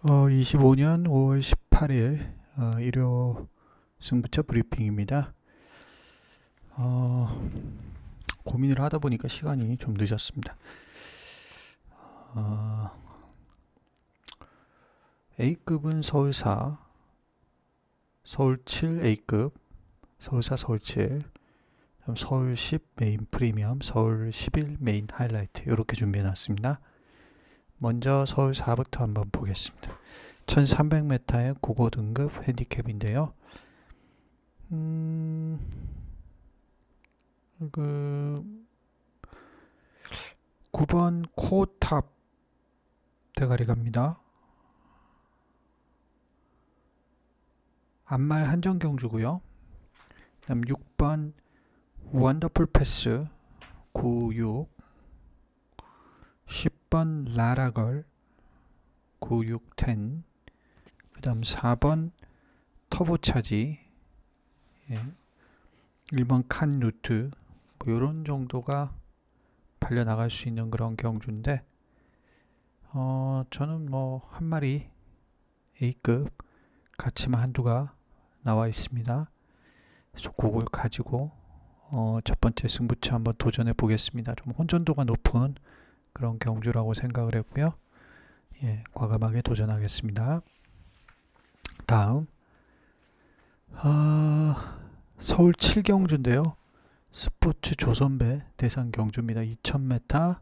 어, 25년 5월 18일 어, 일요 승부처 브리핑입니다. 어, 고민을 하다 보니까 시간이 좀 늦었습니다. 어, A급은 서울사, 서울 7 A급, 서울사 서울 7, 그다음 서울 10 메인 프리미엄, 서울 11 메인 하이라이트 이렇게 준비해 놨습니다. 먼저 서울 4부터 한번 보겠습니다. 1300m의 국어 등급 핸디캡인데요. 음, 그 9번 코탑 대가리 갑니다. 안말 한정경주고요. 그다음 6번 원더풀 패스 96 10 번 라라걸 9610 그 다음 4번 터보차지 예. 1번 칸 루트 뭐 요런 정도가 발려 나갈 수 있는 그런 경주인데 어 저는 뭐 한 마리 A급 가치만 한두가 나와 있습니다 그걸 가지고 어, 첫 번째 승부처 한번 도전해 보겠습니다 좀 혼전도가 높은 그런 경주라고 생각을 했고요. 예, 과감하게 도전하겠습니다. 다음 아, 서울 7경주인데요. 스포츠 조선배 대상 경주입니다. 2000m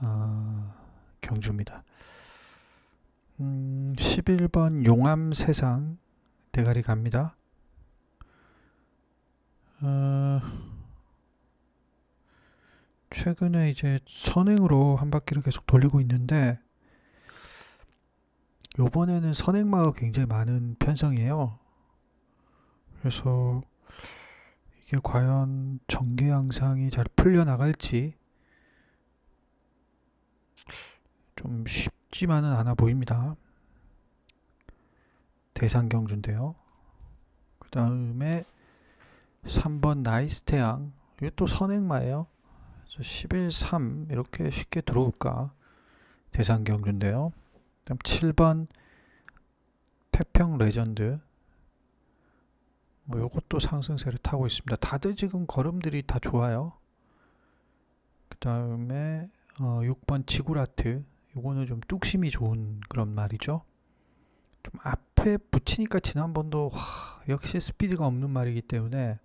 아, 경주입니다. 음, 11번 용암 세상 대가리 갑니다. 어, 최근에 이제 선행으로 한 바퀴를 계속 돌리고 있는데 요번에는 선행마가 굉장히 많은 편성이에요. 그래서 이게 과연 전개 양상이 잘 풀려 나갈지 좀 쉽지만은 않아 보입니다. 대상 경주인데요. 그 다음에 3번 나이스 태양 이게 또 선행마예요. 11, 3 이렇게 쉽게 들어올까 대상 경주인데요. 그다음 7번 태평 레전드 뭐 요것도 상승세를 타고 있습니다. 다들 지금 걸음들이 다 좋아요. 그 다음에 어 6번 지구라트 요거는 좀 뚝심이 좋은 그런 말이죠. 좀 앞에 붙이니까 지난번도 와, 역시 스피드가 없는 말이기 때문에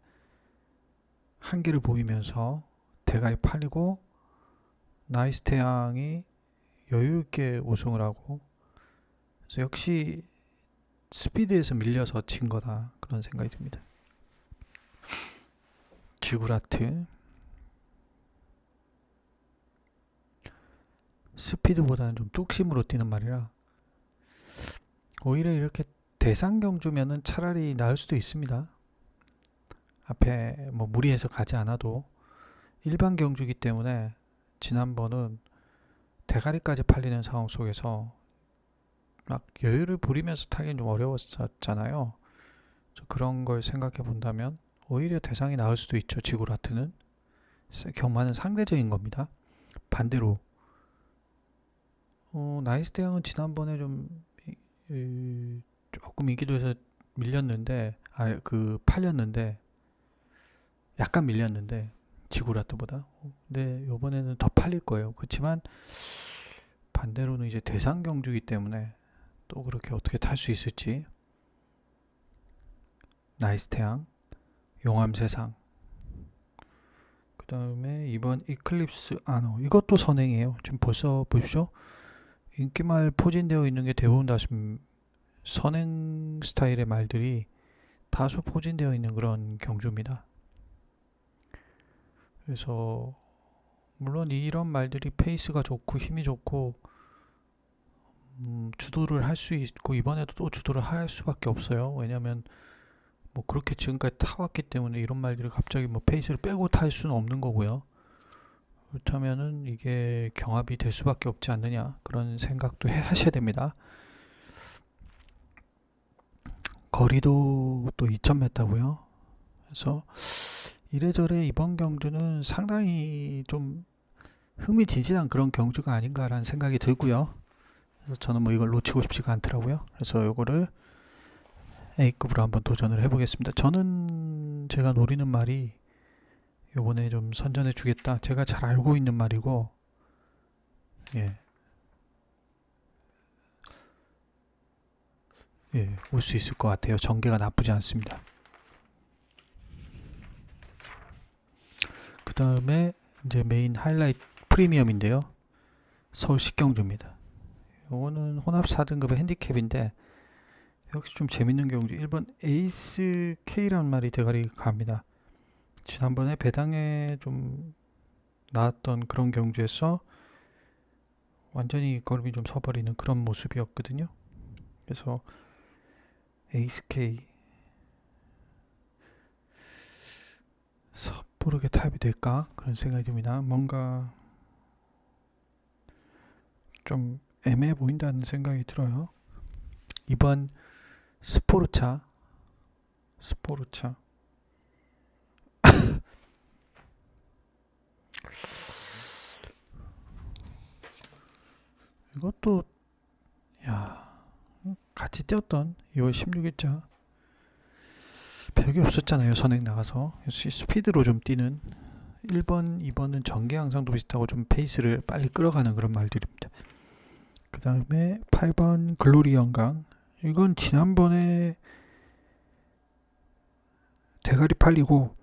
한계를 보이면서 대가리 팔리고 나이스 태양이 여유 있게 우승을 하고 그래서 역시 스피드에서 밀려서 진 거다 그런 생각이 듭니다. 지구라트 스피드보다는 좀 뚝심으로 뛰는 말이라 오히려 이렇게 대상 경 주면은 차라리 나을 수도 있습니다. 앞에 뭐 무리해서 가지 않아도 일반 경주기 때문에 지난번은 대가리까지 팔리는 상황 속에서 막 여유를 부리면서 타기는 좀 어려웠었잖아요. 그런 걸 생각해 본다면 오히려 대상이 나을 수도 있죠. 지구라트는 경마는 상대적인 겁니다. 반대로 어, 나이스 대왕은 지난번에 좀 이, 조금 인기도에서 밀렸는데 아 그 팔렸는데 약간 밀렸는데 지구라트보다. 근데 요번에는 더 팔릴 거예요. 그렇지만 반대로는 이제 대상 경주기 때문에 또 그렇게 어떻게 탈 수 있을지. 나이스 태양, 용암 세상. 그 다음에 이번 이클립스 아노 이것도 선행이에요. 지금 벌써 보십시오. 인기말 포진되어 있는 게 대부분 다 지금 선행 스타일의 말들이 다수 포진되어 있는 그런 경주입니다. 그래서 물론 이런 말들이 페이스가 좋고 힘이 좋고 음, 주도를 할 수 있고 이번에도 또 주도를 할 수밖에 없어요. 왜냐하면 뭐 그렇게 지금까지 타왔기 때문에 이런 말들이 갑자기 뭐 페이스를 빼고 탈 수는 없는 거고요. 그렇다면은 이게 경합이 될 수밖에 없지 않느냐 그런 생각도 해 하셔야 됩니다. 거리도 또 2,000m고요. 그래서 이래저래 이번 경주는 상당히 좀 흥미진진한 그런 경주가 아닌가라는 생각이 들고요. 그래서 저는 뭐 이걸 놓치고 싶지가 않더라고요. 그래서 요거를 A급으로 한번 도전을 해보겠습니다. 저는 제가 노리는 말이 요번에 좀 선전해 주겠다. 제가 잘 알고 있는 말이고, 예. 예, 올 수 있을 것 같아요. 전개가 나쁘지 않습니다. 다음에 이제 메인 하이라이트 프리미엄인데요. 서울 식경주입니다. 요거는 혼합 4등급의 핸디캡인데 역시 좀 재밌는 경주 1번 에이스 K라는 말이 대가리 갑니다. 지난번에 배당에 좀 나왔던 그런 경주에서 완전히 걸음이 좀 서버리는 그런 모습이었거든요. 그래서 에이스 K 섣부르게 타협이 될까 그런 생각이 듭니다. 뭔가 좀 애매해 보인다는 생각이 들어요. 이번 스포르차 스포르차 이것도 야 같이 뛰었던 2월 16일자 별게 없었잖아요 선행 나가서 스피드로 좀 뛰는 1번 2번은 전개 항상도 비슷하고 좀 페이스를 빨리 끌어가는 그런 말들입니다 그 다음에 8번 글로리 영강 이건 지난번에 대가리 팔리고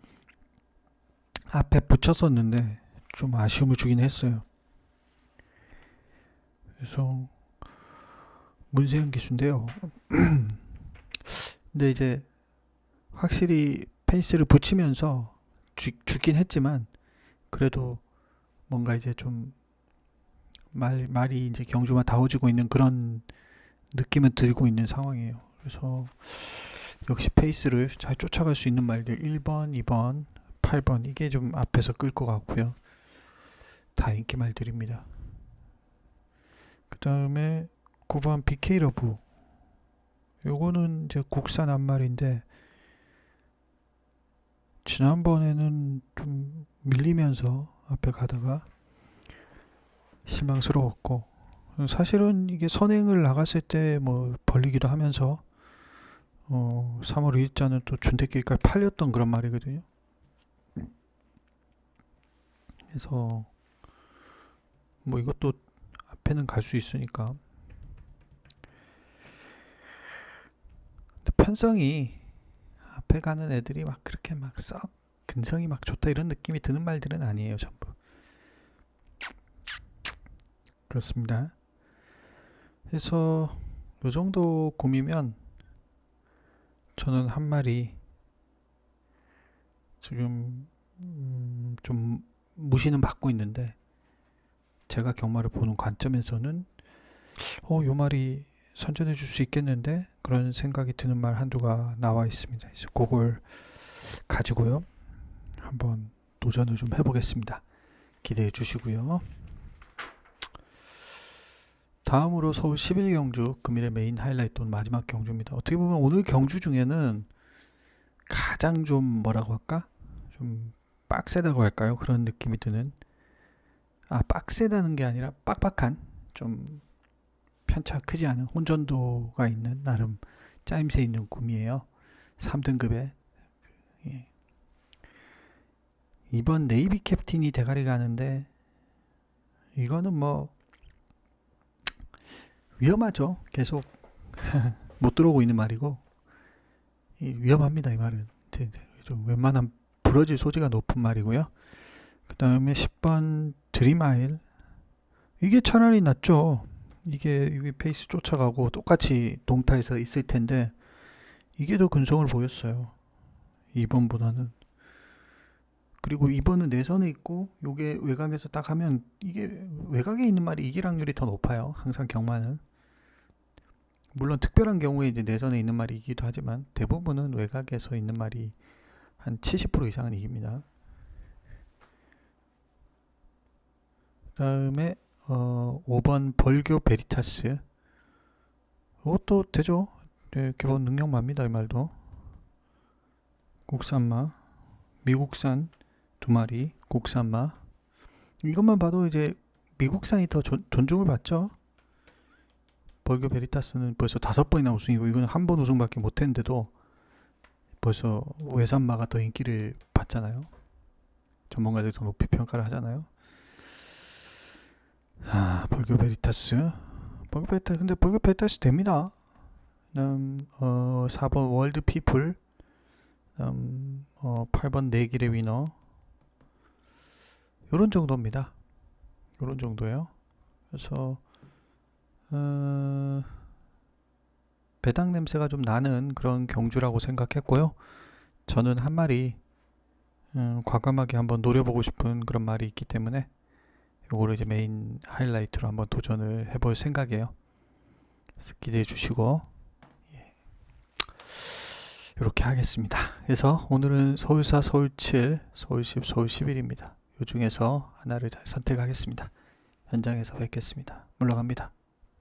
앞에 붙였었는데 좀 아쉬움을 주긴 했어요. 그래서 문세현 기수인데요. 근데 이제 확실히 페이스를 붙이면서 주, 죽긴 했지만 그래도 뭔가 이제 좀 말, 말이 이제 경주만 다워지고 있는 그런 느낌은 들고 있는 상황이에요. 그래서 역시 페이스를 잘 쫓아갈 수 있는 말들 1번, 2번, 8번 이게 좀 앞에서 끌 것 같고요. 다 인기 말들입니다. 그 다음에 9번 BK 러브 요거는 이제 국산 한 말인데 지난번에는 좀 밀리면서 앞에 가다가 실망스러웠고 사실은 이게 선행을 나갔을 때 뭐 벌리기도 하면서 어 3월 2일자는 또 준대길까지 팔렸던 그런 말이거든요. 그래서 뭐 이것도 앞에는 갈 수 있으니까 편성이 앞에 가는 애들이 막 그렇게 막 썩 근성이 막 좋다 이런 느낌이 드는 말들은 아니에요 전부 그렇습니다. 그래서 요 정도 곰이면 저는 한 마리 지금 음, 좀 무시는 받고 있는데 제가 경마를 보는 관점에서는 어, 요 말이 선전해 줄 수 있겠는데 그런 생각이 드는 말 한두가 나와 있습니다. 그래서 그걸 가지고요. 한번 도전을 좀 해보겠습니다. 기대해 주시고요. 다음으로 서울 11 경주 금일의 메인 하이라이트 온 마지막 경주입니다. 어떻게 보면 오늘 경주 중에는 가장 좀 뭐라고 할까? 좀 빡세다고 할까요? 그런 느낌이 드는 아 빡세다는 게 아니라 빡빡한 좀 편차 크지 않은 혼전도가 있는 나름 짜임새 있는 꿈이에요. 3등급에 예. 이번 네이비 캡틴이 대가리 가는데 이거는 뭐 위험하죠. 계속 못 들어오고 있는 말이고 위험합니다. 이 말은 좀 웬만한 부러질 소지가 높은 말이고요. 그 다음에 10번 드리마일 이게 차라리 낫죠. 이게, 이게 페이스 쫓아가고 똑같이 동타에서 있을 텐데 이게 더 근성을 보였어요. 2번보다는. 그리고 2번은 내선에 있고 요게 외곽에서 딱 하면 이게 외곽에 있는 말이 이기락률이 더 높아요. 항상 경마는. 물론 특별한 경우에 이제 내선에 있는 말이 이기도 하지만 대부분은 외곽에서 있는 말이 한 70% 이상은 이깁니다. 다음에 어 5번 벌교 베리타스 이것도 되죠. 네, 기본 능력마입니다. 이 말도 국산마 미국산 두 마리 국산마 이것만 봐도 이제 미국산이 더 존, 존중을 받죠. 벌교 베리타스는 벌써 다섯 번이나 우승이고 이거는 한번 우승밖에 못했는데도 벌써 외산마가 더 인기를 받잖아요. 전문가들이 더 높이 평가를 하잖아요. 아, 벌교 베리타스. 벌교 베리타스 근데 벌교 베리타스 됩니다. 그다음 어 4번 월드 피플. 그다음 어 8번 내길의 위너. 요런 정도입니다. 요런 정도예요. 그래서 어, 배당 냄새가 좀 나는 그런 경주라고 생각했고요. 저는 한 마리 음, 과감하게 한번 노려보고 싶은 그런 말이 있기 때문에 요거를 이제 메인 하이라이트로 한번 도전을 해볼 생각이에요. 기대해 주시고 예. 이렇게 하겠습니다. 그래서 오늘은 서울사 서울 7, 서울 10, 서울 11입니다. 요 중에서 하나를 잘 선택하겠습니다. 현장에서 뵙겠습니다. 물러갑니다.